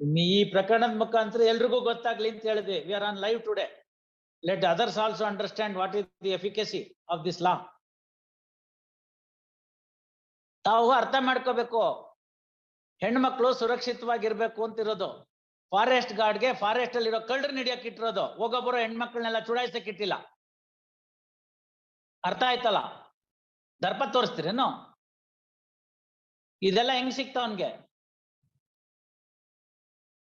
ಈ ಪ್ರಕರಣದ ಮುಖಾಂತರ ಎಲ್ರಿಗೂ ಗೊತ್ತಾಗ್ಲಿ ಅಂತ ಹೇಳಿದ್ವಿ. We are on live today let others also understand what is the efficacy of this law ತಾವು ಅರ್ಥ ಮಾಡ್ಕೋಬೇಕು. ಹೆಣ್ಮಕ್ಳು ಸುರಕ್ಷಿತವಾಗಿರ್ಬೇಕು ಅಂತಿರೋದು. ಫಾರೆಸ್ಟ್ ಗಾರ್ಡ್ಗೆ ಫಾರೆಸ್ಟ್ ಅಲ್ಲಿರೋ ಕಳ್ಳರ್ ಹಿಡಿಯಕ್ ಇಟ್ಟಿರೋದು. ಹೋಗೋಬರೋ ಹೆಣ್ಮಕ್ಳನ್ನೆಲ್ಲ ಚುಡಾಯಿಸಕ್ ಇಟ್ಟಿಲ್ಲ. ಅರ್ಥ ಆಯ್ತಲ್ಲ? ದರ್ಪ ತೋರಿಸ್ತೀರೇನು? ಇದೆಲ್ಲ ಹೆಂಗ್ ಸಿಕ್ತ ಅವನ್ಗೆ?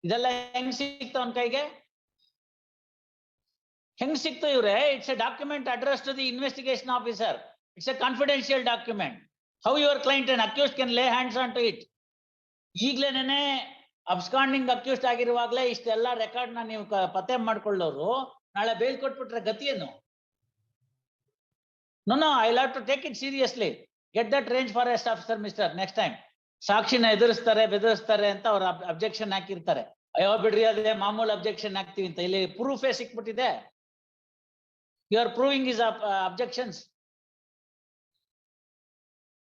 ಇದೆಲ್ಲ ಹೆಂಗ್ ಸಿಕ್ತ ಅವನ್ ಕೈಗೆ? ಹೆಂಗ್ ಸಿಕ್ತು ಇವ್ರೆ? It's a document address to the investigation officer it's a confidential document how your client and accuse can lay hands on to it ಈಗ್ಲೇನೆ absconding accused ಆಗಿರುವಾಗಲೇ ಇಷ್ಟೆಲ್ಲ ರೆಕಾರ್ಡ್ನ ನೀವು ಪತ್ತೆ ಮಾಡ್ಕೊಳ್ಳೋರು, ನಾಳೆ ಬೇಲ್ ಕೊಟ್ಬಿಟ್ರೆ ಗತಿ ಏನು? No no I lot to take it seriously get that range forest officer mister next time ಸಾಕ್ಷಿನ ಎದುರಿಸ್ತಾರೆ, ಬೆದರಿಸ್ತಾರೆ ಅಂತ ಅವ್ರ ಅಬ್ಜೆಕ್ಷನ್ ಹಾಕಿರ್ತಾರೆ. ಅಯ್ಯೋ ಬಿಡ್ರಿ, ಅದೇ ಮಾಮೂಲು ಅಬ್ಜೆಕ್ಷನ್ ಹಾಕ್ತೀವಿ ಅಂತ. ಇಲ್ಲಿ ಪ್ರೂಫೇ ಸಿಕ್ಬಿಟ್ಟಿದೆ. You are proving is objections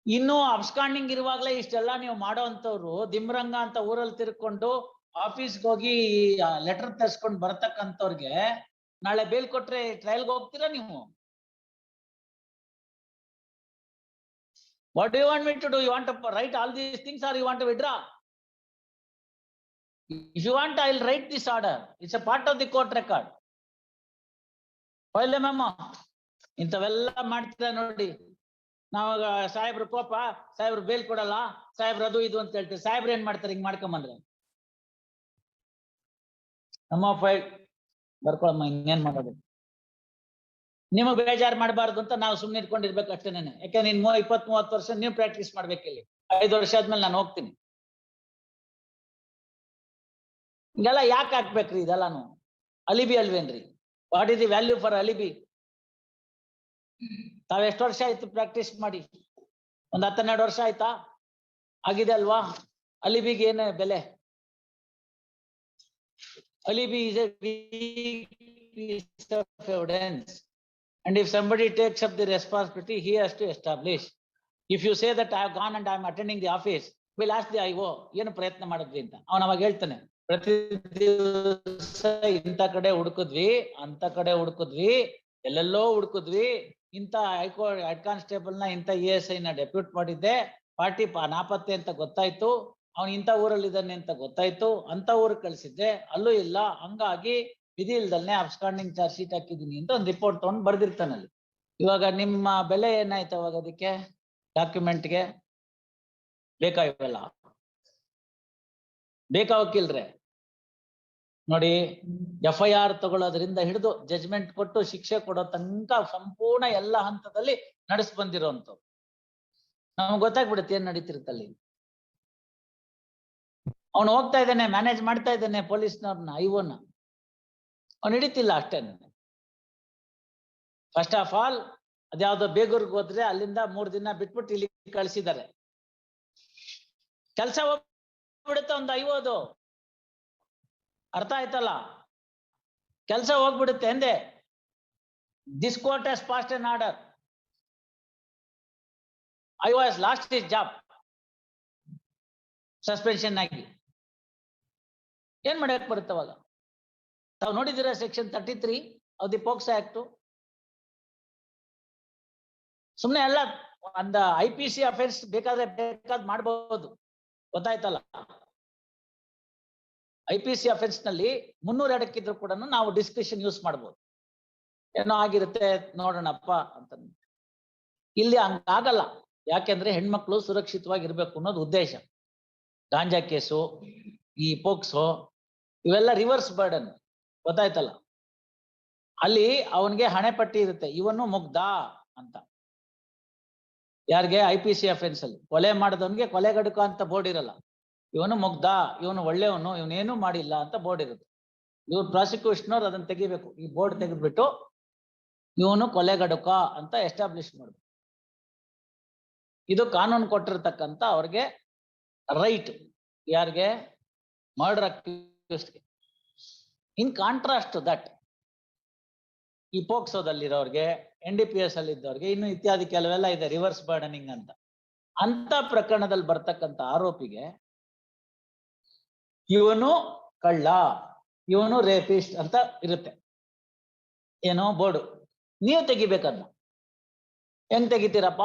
ಇನ್ನು ಅಬ್ಸ್ಕಾಂಡಿಂಗ್ ಇರುವಾಗಲೇ ಇಷ್ಟೆಲ್ಲ ನೀವು ಮಾಡೋ ಅಂತವ್ರು ದಿಮ್ರಂಗ ಅಂತ ಊರಲ್ಲಿ ತಿರ್ಕೊಂಡು ಆಫೀಸ್ಗೆ ಹೋಗಿ ಲೆಟರ್ ತರ್ಸ್ಕೊಂಡ್ ಬರ್ತಕ್ಕಂಥವ್ರಿಗೆ ನಾಳೆ ಬೇಲ್ ಕೊಟ್ರೆ ಟ್ರಯಲ್ಗೆ ಹೋಗ್ತೀರಾ ನೀವು? What you want me to do you want to write all these things are you want to withdraw if you want I will write this order it's a part of the court record ಒಳ್ಳೆ ma'am ಇಂಥವೆಲ್ಲ ಮಾಡ್ತೀರಾ ನೋಡಿ. ನಾವಾಗ ಸಾಹೇಬ್ರು ಕೋಪ, ಸಾಹೇಬ್ರು bale ಕೊಡಲ್ಲ, ಸಾಹೇಬ್ರು ಅದು ಇದು ಅಂತ ಹೇಳ್ತೀವಿ. ಸಾಹೇಬ್ರು ಏನ್ ಮಾಡ್ತಾರೆ? ಹಿಂಗ್ ಮಾಡ್ಕೊಂಬಂದ್ರೆ. ನಮ್ಮ ಫೈಲ್ ಬರ್ಕೊಳಮ್ಮ ಇನ್ನೇನ್ ಮಾಡೋದು? ನಿಮಗ್ ಬೇಜಾರು ಮಾಡಬಾರ್ದು ಅಂತ ನಾವು ಸುಮ್ಮನೆ ಇಟ್ಕೊಂಡಿರ್ಬೇಕು ಅಷ್ಟೇನೆ ಯಾಕಂದ್ರೆ ಮೂ ಇಪ್ಪತ್ ಮೂವತ್ತು ವರ್ಷ ನೀವು ಪ್ರಾಕ್ಟೀಸ್ ಮಾಡ್ಬೇಕು ಇಲ್ಲಿ. ಐದು ವರ್ಷ ಆದ್ಮೇಲೆ ನಾನು ಹೋಗ್ತೀನಿ. ಹಿಂಗೆಲ್ಲ ಯಾಕೆ ಹಾಕ್ಬೇಕ್ರಿ ಇದೆಲ್ಲಾನು? Alibi ಅಲ್ವೇನ್ರಿ? What is the value for alibi? ತಾವೆಷ್ಟು ವರ್ಷ ಆಯ್ತು ಪ್ರಾಕ್ಟೀಸ್ ಮಾಡಿ? ಒಂದ್ ಹತ್ತೆರಡು ವರ್ಷ ಆಯ್ತಾ? ಆಗಿದೆ ಅಲ್ವಾ? ಅಲಿಬಿಗೆ ಏನು ಬೆಲೆ? Alibi is a and if somebody takes up the responsibility, he has to establish. If you say that i have gone and i am attending the office, we'll ask the io ಏನು ಪ್ರಯತ್ನ ಮಾಡಿದ್ವಿ ಅಂತ? ಅವನ ಅವಾಗ ಹೇಳ್ತಾನೆ, ಪ್ರತಿ ದಿವಸ ಇಂಥ ಕಡೆ ಹುಡುಕಿದ್ವಿ ಅಂತ ಕಡೆ ಹುಡುಕಿದ್ವಿ, ಎಲ್ಲೆಲ್ಲೋ ಹುಡುಕಿದ್ವಿ, ಇಂಥ ಹೈಕೋ, ಹೆಡ್ ಕಾನ್ಸ್ಟೇಬಲ್ನ ಇಂಥ ಇ ಎಸ್ ಐ ನ ಡೆಪ್ಯೂಟ್ ಮಾಡಿದ್ದೆ, ಪಾರ್ಟಿ ನಾಪತ್ತೆ ಅಂತ ಗೊತ್ತಾಯ್ತು, ಅವನು ಇಂಥ ಊರಲ್ಲಿ ಇದ್ದಾನೆ ಅಂತ ಗೊತ್ತಾಯ್ತು ಅಂತ ಊರಿಗೆ ಕಳಿಸಿದ್ದೆ, ಅಲ್ಲೂ ಇಲ್ಲ, ಹಂಗಾಗಿ ವಿಧಿ ಇಲ್ದಲ್ನೆ ಅಬ್ಸ್ಕಾಂಡಿಂಗ್ ಚಾರ್ಜ್ ಶೀಟ್ ಹಾಕಿದ್ದೀನಿ ಅಂತ ಒಂದು ರಿಪೋರ್ಟ್ ತಗೊಂಡು ಬರ್ದಿರ್ತಾನಲ್ಲಿ ಇವಾಗ ನಿಮ್ಮ ಬೆಲೆ ಏನಾಯ್ತು ಅವಾಗ ಅದಕ್ಕೆ ಡಾಕ್ಯುಮೆಂಟ್ಗೆ ಬೇಕಾ ಇವೆಲ್ಲ ಬೇಕಾ ವಕೀಲ್ರೆ ನೋಡಿ ಎಫ್ ಐ ಆರ್ ತಗೊಳ್ಳೋದ್ರಿಂದ ಹಿಡಿದು ಜಜ್ಮೆಂಟ್ ಕೊಟ್ಟು ಶಿಕ್ಷೆ ಕೊಡೋ ತನಕ ಸಂಪೂರ್ಣ ಎಲ್ಲ ಹಂತದಲ್ಲಿ ನಡೆಸ್ ಬಂದಿರೋಂಥವ್ರು. ನಮ್ಗೆ ಗೊತ್ತಾಗ್ಬಿಡುತ್ತೆ ಏನ್ ನಡೀತಿರುತ್ತಲ್ಲಿ ಅವನು ಹೋಗ್ತಾ ಇದ್ದಾನೆ ಮ್ಯಾನೇಜ್ ಮಾಡ್ತಾ ಇದ್ದಾನೆ ಪೊಲೀಸ್ನವ್ರನ್ನ ಐವನ್ನ ಅವ್ನು ಹಿಡಿತಿಲ್ಲ ನನಗೆ ಫಸ್ಟ್ ಆಫ್ ಆಲ್ ಅದ್ಯಾವುದೋ ಬೇಗೂರ್ಗ್ ಹೋದ್ರೆ ಅಲ್ಲಿಂದ ಮೂರ್ ದಿನ ಬಿಟ್ಬಿಟ್ಟು ಇಲ್ಲಿ ಕಳ್ಸಿದ್ದಾರೆ. ಕೆಲಸ ಹೋಗ್ಬಿಡುತ್ತೆ ಒಂದು ಐವೋದು ಅರ್ಥ ಆಯ್ತಲ್ಲ? ಕೆಲಸ ಹೋಗ್ಬಿಡುತ್ತೆ ಎಂದೆ? This court has passed an order I was lost his job suspension ಆಗಿ. ಏನ್ ಮಾಡಕ್ ಬರುತ್ತೆ ಅವಾಗ? ತಾವು ನೋಡಿದಿರ section thirty three of the POCSO act. ಸುಮ್ನೆ ಅಲ್ಲ ಒಂದ ಐ ಪಿ ಸಿ ಅಫೇರ್ಸ್ ಬೇಕಾದ್ರೆ ಬೇಕಾದ್ ಮಾಡಬಹುದು ಗೊತ್ತಾಯ್ತಲ್ಲ? ಐ ಪಿ ಸಿ ಅಫೆನ್ಸ್ನಲ್ಲಿ ಮುನ್ನೂರ ಎರಡಕ್ಕಿದ್ರು ಕೂಡ ನಾವು ಡಿಸ್ಕ್ರಿಷನ್ ಯೂಸ್ ಮಾಡ್ಬೋದು. ಏನೋ ಆಗಿರುತ್ತೆ, ನೋಡೋಣಪ್ಪ ಅಂತ ಇಲ್ಲಿ ಹಂಗಾಗಲ್ಲ. ಯಾಕೆಂದ್ರೆ ಹೆಣ್ಮಕ್ಳು ಸುರಕ್ಷಿತವಾಗಿರ್ಬೇಕು ಅನ್ನೋದು ಉದ್ದೇಶ. ಗಾಂಜಾ ಕೇಸು, ಈ ಪೋಕ್ಸೋ, ಇವೆಲ್ಲ ರಿವರ್ಸ್ ಬರ್ಡನ್ ಗೊತ್ತಾಯ್ತಲ್ಲ? ಅಲ್ಲಿ ಅವನ್ಗೆ ಹಣೆ ಪಟ್ಟಿ ಇರುತ್ತೆ. ಇವನು ಮುಗ್ಧ ಅಂತ. ಯಾರಿಗೆ? ಐ ಪಿ ಸಿ ಅಫೆನ್ಸ್ ಅಲ್ಲಿ. ಕೊಲೆ ಮಾಡಿದವನ್ಗೆ ಕೊಲೆಗಡುಕ ಅಂತ ಬೋರ್ಡ್ ಇರಲ್ಲ. ಇವನು ಮುಗ್ಧ ಇವನು ಒಳ್ಳೆಯವನು, ಇವನೇನು ಮಾಡಿಲ್ಲ ಅಂತ ಬೋರ್ಡ್ ಇರುತ್ತೆ. ಇವ್ರು ಪ್ರಾಸಿಕ್ಯೂಷನ್ ಅವ್ರು ಅದನ್ನ ತೆಗಿಬೇಕು. ಈ ಬೋರ್ಡ್ ತೆಗೆದ್ಬಿಟ್ಟು ಇವನು ಕೊಲೆಗಡುಕ ಅಂತ ಎಸ್ಟಾಬ್ಲಿಷ್ ಮಾಡ್ಬೇಕು. ಇದು ಕಾನೂನು ಕೊಟ್ಟಿರ್ತಕ್ಕಂತ ಅವ್ರಿಗೆ ರೈಟ್. ಯಾರಿಗೆ? ಮರ್ಡರ್ ಅಕ್ಯೂಸ್ಡ್ಗೆ ಇನ್ ಕಾಂಟ್ರಾಸ್ಟ್ ದಟ್ ಈ ಪೋಕ್ಸೋದಲ್ಲಿರೋರ್ಗೆ ಎನ್ ಡಿ ಪಿ ಎಸ್ ಅಲ್ಲಿ ಇದ್ದವ್ರಿಗೆ ಇನ್ನು ಇತ್ಯಾದಿ ಕೆಲವೆಲ್ಲ ಇದೆ ರಿವರ್ಸ್ ಬರ್ಡನಿಂಗ್ ಅಂತ. ಅಂತ ಪ್ರಕರಣದಲ್ಲಿ ಬರ್ತಕ್ಕಂಥ ಆರೋಪಿಗೆ ಇವನು ಕಳ್ಳ, ಇವನು ರೇಪಿಸ್ಟ್ ಅಂತ ಇರುತ್ತೆ. ಏನೋ ಬೋರ್ಡು. ನೀವು ತೆಗಿಬೇಕದ್ನ. ಹೆಂಗ್ ತೆಗಿತೀರಪ್ಪ?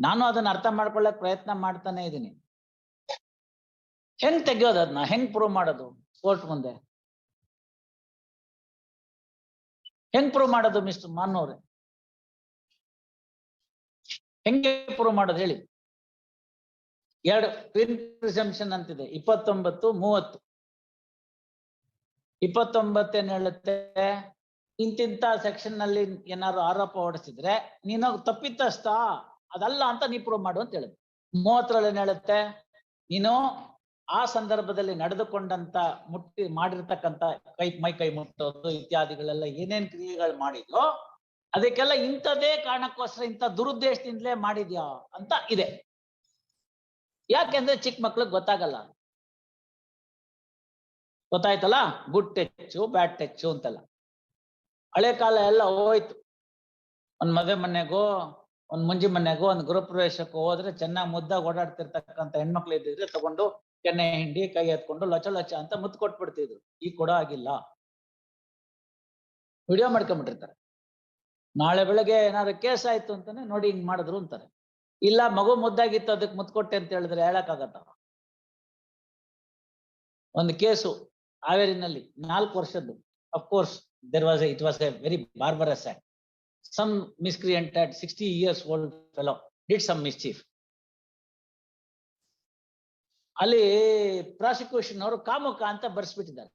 ನಾನು ಅದನ್ನ ಅರ್ಥ ಮಾಡ್ಕೊಳ್ಳಕ್ ಪ್ರಯತ್ನ ಮಾಡ್ತಾನೆ ಇದ್ದೀನಿ. ಹೆಂಗ್ ತೆಗಿಯೋದು ಅದನ್ನ ಹೆಂಗ್ ಪ್ರೂವ್ ಮಾಡೋದು ಕೋರ್ಟ್ ಮುಂದೆ. ಹೆಂಗ್ ಪ್ರೂವ್ ಮಾಡೋದು ಮಿಸ್ಟರ್ ಮಾನ್ನವ್ರೆ ಹೆಂಗೆ ಪ್ರೂವ್ ಮಾಡೋದು ಹೇಳಿ. ಎರಡು ಪ್ರಿಸಂಪ್ಷನ್ ಅಂತಿದೆ, ಇಪ್ಪತ್ತೊಂಬತ್ತು, ಮೂವತ್ತು. ಇಪ್ಪತ್ತೊಂಬತ್ತೇನ್ ಹೇಳುತ್ತೆ? ಇಂತಿಂತ ಸೆಕ್ಷನ್ನಲ್ಲಿ ಏನಾದ್ರು ಆರೋಪ ಹೊಡಿಸಿದ್ರೆ ನೀನು ತಪ್ಪಿತಸ್ಥ, ಅದಲ್ಲ ಅಂತ ನೀ ಪ್ರೂವ್ ಮಾಡು ಅಂತ ಹೇಳುದು ಮೂವತ್ತರಲ್ಲಿ ಏನ್ ಹೇಳುತ್ತೆ? ನೀನು ಆ ಸಂದರ್ಭದಲ್ಲಿ ನಡೆದುಕೊಂಡಂತ ಮುಟ್ಟಿ ಮಾಡಿರ್ತಕ್ಕಂಥ ಕೈ, ಮೈ ಕೈ ಮುಟ್ಟೋದು ಇತ್ಯಾದಿಗಳೆಲ್ಲ ಏನೇನ್ ಕ್ರಿಯೆಗಳು ಮಾಡಿದ್ಯೋ ಅದಕ್ಕೆಲ್ಲ ಇಂಥದೇ ಕಾರಣಕ್ಕೋಸ್ಕರ ಇಂಥ ದುರುದ್ದೇಶದಿಂದಲೇ ಮಾಡಿದ್ಯಾ ಅಂತ ಇದೆ. ಯಾಕೆಂದ್ರೆ ಚಿಕ್ಕ ಮಕ್ಳಿಗೆ ಗೊತ್ತಾಗಲ್ಲ. ಗೊತ್ತಾಯ್ತಲ್ಲ? ಗುಡ್ ಟೆಚ್ಚು, ಬ್ಯಾಡ್ ಟೆಚ್ಚು ಅಂತೆಲ್ಲ. ಹಳೆ ಕಾಲ ಎಲ್ಲ ಹೋಯ್ತು. ಒಂದ್ ಮದುವೆ ಮನೆಗೋ, ಒಂದ್ ಮುಂಜಿ ಮನೆಗೋ, ಒಂದ್ ಗೃಹ ಪ್ರವೇಶಕ್ಕೂ ಹೋದ್ರೆ ಚೆನ್ನಾಗಿ ಮುದ್ದಾಗಿ ಓಡಾಡ್ತಿರ್ತಕ್ಕಂಥ ಹೆಣ್ಮಕ್ಳು ಇದ್ದಿದ್ರೆ ತಗೊಂಡು ಕೆನ್ನೆ ಹಿಂಡಿ ಕೈ ಎತ್ಕೊಂಡು ಲಚ ಲಚ ಅಂತ ಮುತ್ತು ಕೊಟ್ಬಿಡ್ತಿದ್ರು ಈಗ ಕೊಡೋ ಆಗಿಲ್ಲ ವಿಡಿಯೋ ಮಾಡ್ಕೊಂಡ್ಬಿಟ್ಟಿರ್ತಾರೆ. ನಾಳೆ ಬೆಳಗ್ಗೆ ಏನಾದ್ರು ಕೇಸ್ ಆಯ್ತು ಅಂತಾನೆ ನೋಡಿ ಹಿಂಗ್ ಮಾಡಿದ್ರು ಅಂತಾರೆ. ಇಲ್ಲ ಮಗು ಮುದ್ದಾಗಿತ್ತು ಅದಕ್ಕೆ ಮುತ್ತು ಕೊಟ್ಟೆ ಅಂತ ಹೇಳಿದ್ರೆ ಹೇಳಕ್ಕಾಗತ್ತ ಒಂದು ಕೇಸು ಹಾವೇರಿನಲ್ಲಿ ನಾಲ್ಕು ವರ್ಷದ್ದು. Of course there was it was a very barbarous act some miscreant sixty years old fellow did some mischief ಅಲ್ಲಿ ಪ್ರಾಸಿಕ್ಯೂಷನ್ ಅವರು ಕಾಮುಕ ಅಂತ ಬರ್ಸ್ಬಿಟ್ಟಿದ್ದಾರೆ.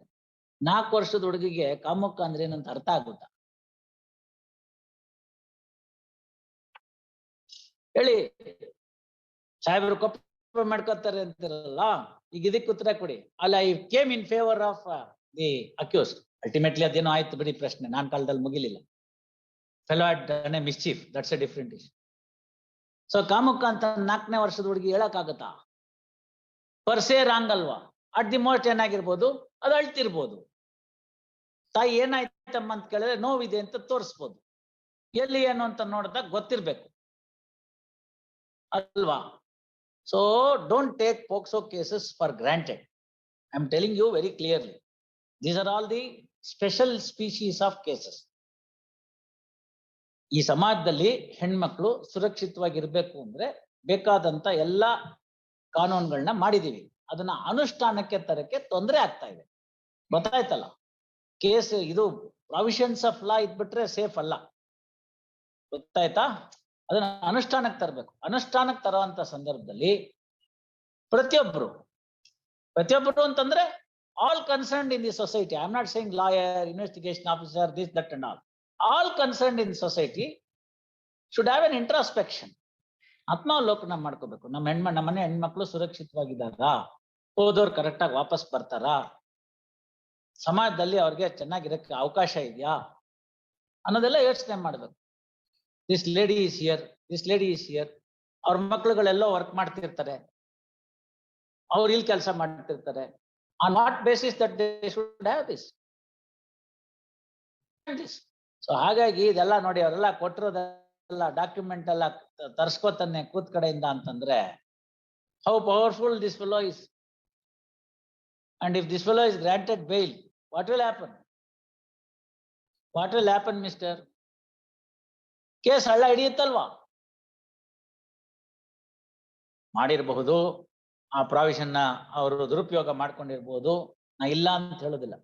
ನಾಲ್ಕು ವರ್ಷದ ಹುಡುಗಿಗೆ ಕಾಮುಕ ಅಂದ್ರೆ ಏನಂತ ಅರ್ಥ ಆಗುತ್ತಾ? ಹೇಳಿ. ಸಾಹೇಬರು ಕೊಪ್ಪ ಮಾಡ್ಕೋತಾರೆ ಅಂತಿರಲ್ಲ. ಈಗ ಇದಕ್ಕೆ ಉತ್ತರ ಕೊಡಿ. ಅಲ್ಲ I came in favour of the accused ultimately ಅದೇನೋ ಆಯ್ತು ಬಿಡಿ ಪ್ರಶ್ನೆ. ನಾನ್ ಕಾಲದಲ್ಲಿ ಮುಗಿಲಿಲ್ಲ. Fellow at mischief that's a different issue so ಕಾಮುಕ ಅಂತ ನಾಲ್ಕನೇ ವರ್ಷದ ಹುಡುಗಿ ಹೇಳಕ್ಕಾಗತ್ತಾ? ಪರ್ಸೇ ರಾಂಗ್ ಅಲ್ವಾ? ಅಟ್ ದಿ ಮೋಸ್ಟ್ ಏನಾಗಿರ್ಬೋದು? ಅದು ಅಳ್ತಿರ್ಬೋದು. ತಾಯಿ ಏನಾಯ್ತಮ್ಮ ಅಂತ ಕೇಳಿದ್ರೆ ನೋವಿದೆ ಅಂತ ತೋರಿಸ್ಬೋದು. ಎಲ್ಲಿ ಏನು ಅಂತ ನೋಡಿದಾಗ ಗೊತ್ತಿರ್ಬೇಕು. ಅಲ್ವಾ? So don't take POCSO cases for granted I am telling you very clearly these are all the special species of cases ಈ ಸಮಾಜದಲ್ಲಿ ಹೆಣ್ಮಕ್ಳು ಸುರಕ್ಷಿತವಾಗಿರ್ಬೇಕು ಅಂದ್ರೆ ಬೇಕಾದಂತ ಎಲ್ಲಾ ಕಾನೂನುಗಳನ್ನ ಮಾಡಿದೀವಿ. ಅದನ್ನ ಅನುಷ್ಠಾನಕ್ಕೆ ತರಕ್ಕೆ ತೊಂದರೆ ಆಗ್ತಾ ಇದೆ. ಗೊತ್ತಾಯ್ತಲ್ಲ? ಕೇಸ್ ಇದು ಪ್ರಾವಿಷನ್ಸ್ ಆಫ್ ಲಾ ಇದ್ಬಿಟ್ರೆ ಸೇಫ್ ಅಲ್ಲ. ಗೊತ್ತಾಯ್ತಾ? ಅದನ್ನ ಅನುಷ್ಠಾನಕ್ಕೆ ತರಬೇಕು. ಅನುಷ್ಠಾನಕ್ಕೆ ತರುವಂತ ಸಂದರ್ಭದಲ್ಲಿ ಪ್ರತಿಯೊಬ್ರು ಪ್ರತಿಯೊಬ್ಬರು ಅಂತಂದ್ರೆ all concerned in the society I am not saying lawyer investigation officer this that and all all concern in society should have an introspection ಆತ್ಮಾವಲೋಕನ ಮಾಡ್ಕೋಬೇಕು. ನಮ್ಮ ಹೆಣ್ಮ, ನಮ್ಮ ಮನೆ ಹೆಣ್ಮಕ್ಳು ಸುರಕ್ಷಿತವಾಗಿದ್ದಾರಾ? ಹೋದವ್ರು ಕರೆಕ್ಟ್ ಆಗಿ ವಾಪಸ್ ಬರ್ತಾರಾ? ಸಮಾಜದಲ್ಲಿ ಅವ್ರಿಗೆ ಚೆನ್ನಾಗಿರಕ್ಕೆ ಅವಕಾಶ ಇದೆಯಾ? ಅನ್ನೋದೆಲ್ಲ ಯೋಚನೆ ಮಾಡ್ಬೇಕು. This lady is here this lady is here ಅವ್ರ ಮಕ್ಳುಗಳೆಲ್ಲೋ ವರ್ಕ್ ಮಾಡ್ತಿರ್ತಾರೆ. ಅವ್ರು ಇಲ್ಲಿ ಕೆಲಸ ಮಾಡ್ತಿರ್ತಾರೆ. On what basis that they should have this so ಹಾಗಾಗಿ ಇದೆಲ್ಲ ನೋಡಿ, ಅವರೆಲ್ಲ ಕೊಟ್ಟಿರೋದೆಲ್ಲ ಡಾಕ್ಯುಮೆಂಟ್ ಎಲ್ಲ ತರ್ಸ್ಕೊತಾನೆ ಕೂತ್ ಕಡೆಯಿಂದ ಅಂತಂದ್ರೆ how powerful this fellow is and if this fellow is granted bail what will happen what will happen mister case ಹಳ್ಳ ಹಿಡಿಯುತ್ತಲ್ವಾ? ಮಾಡಿರಬಹುದು. ಆ ಪ್ರಾವಿಷನ್ನ ಅವರು ದುರುಪಯೋಗ ಮಾಡ್ಕೊಂಡಿರ್ಬೋದು. ನಾ ಇಲ್ಲ ಅಂತ ಹೇಳೋದಿಲ್ಲ.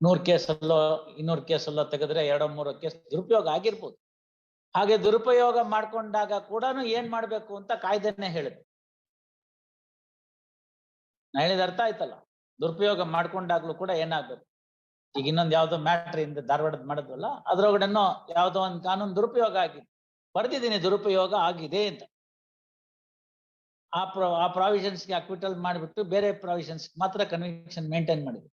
ನೂರ್ ಕೇಸಲ್ಲೋ, ಇನ್ನೂರು ಕೇಸಲ್ಲೋ ತೆಗೆದ್ರೆ ಎರಡೋ ಮೂರೋ ಕೇಸ್ ದುರುಪಯೋಗ ಆಗಿರ್ಬೋದು. ಹಾಗೆ ದುರುಪಯೋಗ ಮಾಡ್ಕೊಂಡಾಗ ಕೂಡ ಏನ್ ಮಾಡ್ಬೇಕು ಅಂತ ಕಾಯ್ದೆನೆ ಹೇಳಿದೆ. ನಾ ಹೇಳಿದ ಅರ್ಥ ಆಯ್ತಲ್ಲ? ದುರುಪಯೋಗ ಮಾಡ್ಕೊಂಡಾಗ್ಲೂ ಕೂಡ ಏನಾಗ್ಬೇಕು? ಈಗ ಇನ್ನೊಂದು ಯಾವ್ದೋ ಮ್ಯಾಟ್ರ್ ಇಂದ ಧಾರವಾಡದ ಮಾಡಿದ್ವಲ್ಲ, ಅದ್ರೊಳಗಡೆನೋ ಯಾವ್ದೋ ಒಂದು ಕಾನೂನು ದುರುಪಯೋಗ ಆಗಿದೆ ಬರ್ದಿದ್ದೀನಿ ದುರುಪಯೋಗ ಆಗಿದೆ ಅಂತ. ಆ ಪ್ರ, ಆ ಪ್ರಾವಿಷನ್ಸ್ಗೆ ಅಕ್ವಿಟಲ್ ಮಾಡಿಬಿಟ್ಟು ಬೇರೆ ಪ್ರಾವಿಷನ್ಸ್ ಮಾತ್ರ ಕನ್ವಿಕ್ಷನ್ ಮೇಂಟೈನ್ ಮಾಡಿದ್ರು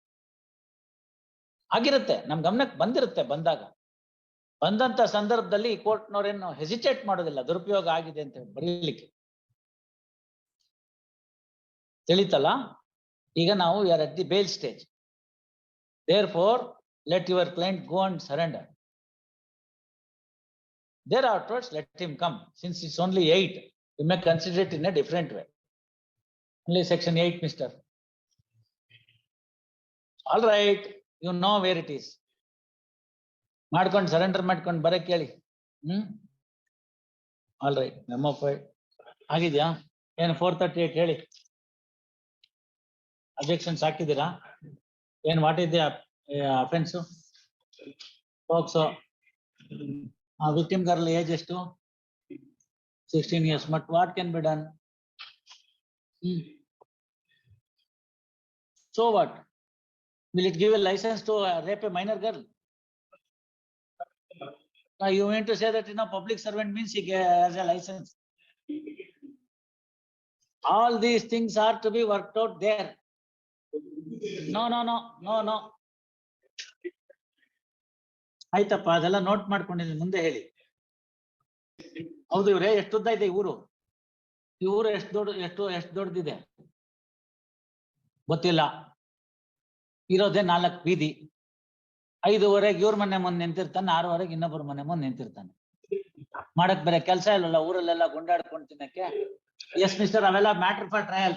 ಆಗಿರುತ್ತೆ, ನಮ್ ಗಮನಕ್ಕೆ ಬಂದಿರುತ್ತೆ ಬಂದಾಗ. ಬಂದಂತ ಸಂದರ್ಭದಲ್ಲಿ ಕೋರ್ಟ್ನವ್ರೇನು ಹೆಸಿಟೇಟ್ ಮಾಡೋದಿಲ್ಲ, ದುರುಪಯೋಗ ಆಗಿದೆ ಅಂತ ಹೇಳಿ ಬರೀಲಿಕ್ಕೆ. ತಿಳಿತಲ್ಲ? ಈಗ ನಾವು ಯಾರ at the bail stage therefore let your client go and surrender there afterwards let him come since it's only eight you may consider it in a different way only section eight mister all right you know where it is. ಮಾಡ್ಕೊಂಡು surrender ಮಾಡ್ಕೊಂಡು ಬರಕ್ ಹೇಳಿ hmm? All right memo five ಆಗಿದ್ಯಾ? ಏನು four thirty eight ಹೇಳಿ. Objections ಹಾಕಿದ್ದೀರಾ? ಏನ್ what ಇದೆಯಾ ಅಫೆನ್ಸು ಫೋಕ್ಸೋ ಆ ವಿಕ್ಟಿಮ್ ಗರ್ಲ್ ಏಜ್ ಎಷ್ಟು? Sixteen years but what can be done hmm. So what will it give a licence to rape a minor girl Now you mean to say that, you know, public servant means he has a license. All these things are to be worked out there. No, no, no, no, no. ಆಯ್ತಪ್ಪ ಅದೆಲ್ಲ note ಮಾಡ್ಕೊಂಡಿದ್ದೀನಿ ಮುಂದೆ ಹೇಳಿ ಹೌದು ಇವ್ರೆ ಎಷ್ಟು ಉದ್ದ ಇದೆ ಊರು ಈ ಊರು ಎಷ್ಟು ದೊಡ್ಡ ಎಷ್ಟು ಎಷ್ಟು ದೊಡ್ಡದಿದೆ ಗೊತ್ತಿಲ್ಲ ಇರೋದೇ ನಾಲ್ಕು ಬೀದಿ ಐದುವರೆಗೆ ಇವ್ರ ಮನೆ ಮುಂದೆ ನಿಂತಿರ್ತಾನೆ, ಆರೂವರೆಗೆ ಇನ್ನೊಬ್ಬರ ಮನೆ ಮುಂದೆ ನಿಂತಿರ್ತಾನೆ. ಮಾಡಕ್ ಬೇರೆ ಕೆಲಸ ಇಲ್ಲಲ್ಲ, ಊರಲ್ಲೆಲ್ಲ ಗುಂಡಾಡ್ಕೊಂಡ್ ತಿನ್ನಕ್ಕೆ. ಎಸ್ ಮಿಸ್ಟರ್ ಅವೆಲ್ಲ matter for trial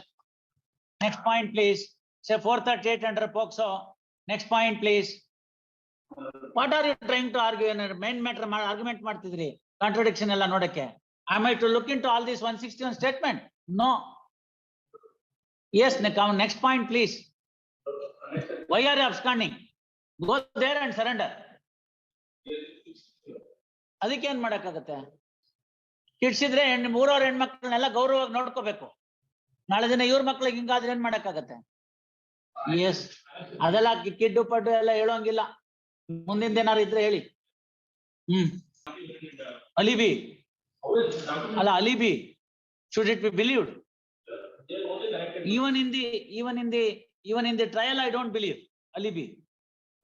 next point please say four thirty eight under POCSO next point please what are you trying to argue main matter argument ಮಾಡ್ತಿದ್ರಿ? ಕಾಂಟ್ರಡಿಕ್ಷನ್ ಎಲ್ಲ ನೋಡಕ್ಕೆ. I may to look into all this one sixty one statement no yes next point please why are you absconding go there and surrender ಅದಕ್ಕೆ ಏನ್ ಮಾಡಕ್ಕಾಗತ್ತೆ? ಕಿಡ್ಸಿದ್ರೆ ಹೆಣ್ಣು, ಮೂರವ್ರ ಹೆಣ್ಮಕ್ಳನ್ನೆಲ್ಲ ಗೌರವವಾಗಿ ನೋಡ್ಕೋಬೇಕು. ನಾಳೆ ದಿನ ಇವ್ರ ಮಕ್ಳಿಗೆ ಹಿಂಗಾದ್ರೆ ಏನ್ ಮಾಡಕ್ಕಾಗತ್ತೆ? ಎಸ್ ಅದೆಲ್ಲ ಕಿಡ್ಡು, ಪಡ್ಡು ಎಲ್ಲ ಹೇಳೋಂಗಿಲ್ಲ. ಮುಂದಿಂದ ಏನಾರು ಇದ್ರೆ ಹೇಳಿ. ಹ್ಮ್. ಅಲಿಬಿ. ಅಲ್ಲ, alibi. Should it be believed even in the even in the even in the trial I don't believe alibi.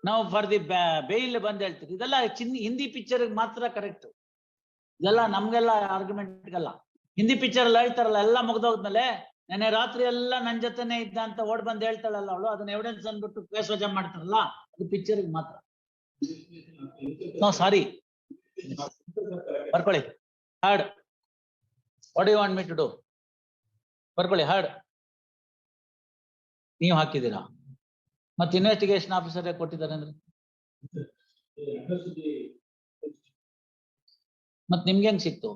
ನಾವು ಫಾರ್ ದಿ ಬೇಲ್ ಬಂದ್ ಹೇಳ್ತೀವಿ. ಇದೆಲ್ಲ ಚಿನ್, ಹಿಂದಿ ಪಿಕ್ಚರ್ ಮಾತ್ರ ಕರೆಕ್ಟ್ ಇದೆಲ್ಲ ನಮ್ಗೆಲ್ಲ ಆರ್ಗ್ಯುಮೆಂಟ್ಗಲ್ಲ ಹಿಂದಿ ಪಿಕ್ಚರ್ ಎಲ್ಲ ಹೇಳ್ತಾರಲ್ಲ, ಎಲ್ಲ ಮುಗ್ದೋದ್ಮೇಲೆ ನೆನ್ನೆ ರಾತ್ರಿ ಎಲ್ಲ ನನ್ ಜೊತೆನೆ ಇದ್ದ ಅಂತ ಓಡ್ ಬಂದ್ ಹೇಳ್ತಾಳಲ್ಲ ಅವಳು, ಅದನ್ನ ಎವಿಡೆನ್ಸ್ ಅಂದ್ಬಿಟ್ಟು ಕೇಸ್ ವಜಾ ಮಾಡ್ತಾರಲ್ಲ, ಅದು ಪಿಕ್ಚರ್ ಮಾತ್ರ. ಸಾರಿ ಬರ್ಕೊಳ್ಳಿ. ಹಾಡ್ what you want me to do ಬರ್ಕೊಳ್ಳಿ ಹಾಡ್ ನೀವು ಹಾಕಿದ್ದೀರಾ? ಮತ್ತೆ ಇನ್ವೆಸ್ಟಿಗೇಷನ್ ಆಫೀಸರ್ ಕೊಟ್ಟಿದ್ದಾರೆ ಅಂದ್ರೆ? ಮತ್ ನಿಮ್ಗೆ ಹೆಂಗ್ ಸಿಕ್ತು?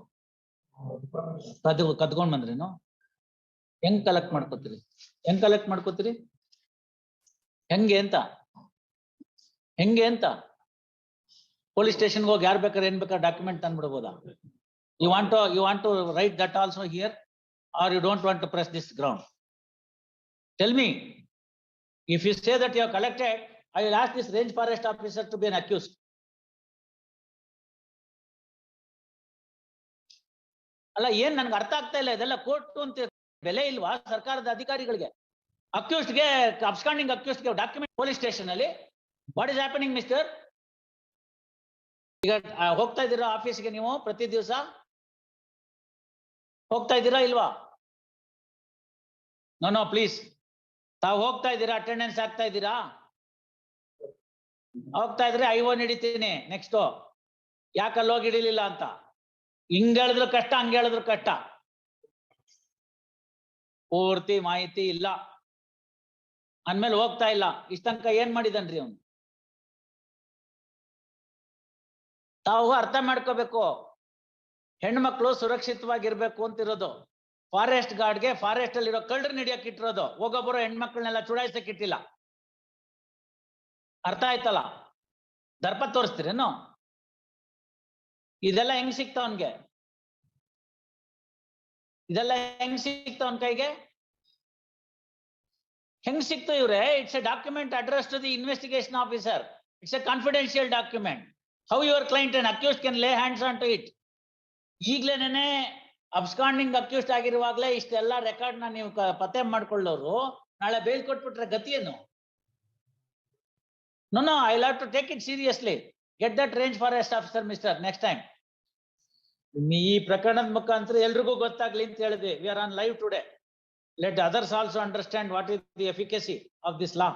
ಕದ್ ಕದ್ಕೊಂಡ್ ಬಂದ್ರೇನು? ಹೆಂಗ್ ಕಲೆಕ್ಟ್ ಮಾಡ್ಕೋತೀರಿ? ಹೆಂಗ್ ಕಲೆಕ್ಟ್ ಮಾಡ್ಕೋತೀರಿ? ಹೆಂಗೆ ಅಂತ? ಹೆಂಗೆ ಅಂತ? ಪೊಲೀಸ್ ಸ್ಟೇಷನ್ಗೆ ಹೋಗಿ ಯಾರ್ ಬೇಕಾದ್ರೆ ಏನ್ ಬೇಕಾದ್ರೆ document ತಂದ್ಬಿಡ್ಬೋದಾ? You want to you want to write that also here are you don't want to press this ground tell me If you say that you have collected, I will ask this range forest officer to be an accused. ಅಲ್ಲ ಏನ್ ನನ್ಗೆ ಅರ್ಥ ಆಗ್ತಾ ಇಲ್ಲ ಇದೆಲ್ಲ court ಅಂತ ಬೆಲೆ ಇಲ್ವಾ ಸರ್ಕಾರದ ಅಧಿಕಾರಿಗಳಿಗೆ? ಅಕ್ಯೂಸ್ಡ್ಗೆ ಅಬ್ಸ್ಕಾಂಡಿಂಗ್ ಅಕ್ಯೂಸ್ಡ್ಗೆ ಡಾಕ್ಯುಮೆಂಟ್ ಪೊಲೀಸ್ ಸ್ಟೇಷನ್ ಅಲ್ಲಿ. ವಾಟ್ ಇಸ್ ಹ್ಯಾಪನಿಂಗ್ ಮಿಸ್ಟರ್ ಈಗ ಹೋಗ್ತಾ ಇದ್ದೀರಾ ಆಫೀಸ್ಗೆ ನೀವು ಪ್ರತಿ ದಿವಸ? ಹೋಗ್ತಾ ಇದ್ದೀರಾ ಇಲ್ವಾ? ನೋ ನೋ ಪ್ಲೀಸ್ ತಾವು ಹೋಗ್ತಾ ಇದ್ದೀರಾ? ಅಟೆಂಡೆನ್ಸ್ ಆಗ್ತಾ ಇದ್ದೀರಾ? ಹೋಗ್ತಾ ಇದ್ರೆ ಐ ಒನ್ ಹಿಡಿತೀನಿ ನೆಕ್ಸ್ಟ್ ಯಾಕಲ್ಲಿ ಹೋಗಿ ಹಿಡಿಲಿಲ್ಲ ಅಂತ? ಹಿಂಗ್ ಹೇಳಿದ್ರು ಕಷ್ಟ, ಹಂಗ್ ಹೇಳಿದ್ರು ಕಷ್ಟ. ಪೂರ್ತಿ ಮಾಹಿತಿ ಇಲ್ಲ. ಅಂದ್ಮೇಲೆ ಹೋಗ್ತಾ ಇಲ್ಲ. ಇಷ್ಟಂಕ ಏನ್ ಮಾಡಿದನ್ರಿ ಅವನು? ತಾವು ಅರ್ಥ ಮಾಡ್ಕೋಬೇಕು. ಹೆಣ್ಮಕ್ಳು ಸುರಕ್ಷಿತವಾಗಿರ್ಬೇಕು ಅಂತಿರೋದು. ಫಾರೆಸ್ಟ್ ಗಾರ್ಡ್ಗೆ ಫಾರೆಸ್ಟ್ ಅಲ್ಲಿ ಇರೋ ಕಳ್ಳರ್ ಹಿಡಿಯಕ್ ಇಟ್ಟಿರೋದು. ಹೋಗೋಬರೋ ಹೆಣ್ಮಕ್ಳನ್ನೆಲ್ಲ ಚುಡಾಯಿಸಕ್ ಇಟ್ಟಿಲ್ಲ. ಅರ್ಥ ಆಯ್ತಲ್ಲ? ದರ್ಪ ತೋರಿಸ್ತೀರೇನು ಇದೆಲ್ಲ ಹೆಂಗ್ ಸಿಕ್ತ ಅವನ್ಗೆ? ಇದೆಲ್ಲ ಹೆಂಗ್ ಸಿಕ್ತ ಅವನ್ ಕೈಗೆ? ಹೆಂಗ್ ಸಿಕ್ತು ಇವ್ರೆ? It's a document address to the investigation officer it's a confidential document how your client and accused can lay hands on to it ಈಗ್ಲೇನೆ absconding accused ಆಗಿರುವಾಗ್ಲೇ ಇಷ್ಟೆಲ್ಲ ರೆಕಾರ್ಡ್ನ ನೀವು ಪತ್ತೆ ಮಾಡ್ಕೊಳ್ಳೋರು, ನಾಳೆ ಬೇಲ್ ಕೊಟ್ಬಿಟ್ರೆ ಗತಿ ಏನು? No no I love to take it seriously get that range forest officer mister next time ಈ ಪ್ರಕರಣದ ಮುಖಾಂತರ ಎಲ್ರಿಗೂ ಗೊತ್ತಾಗ್ಲಿ ಅಂತ ಹೇಳಿದ್ವಿ. We are on live today let others also understand what is the efficacy of this law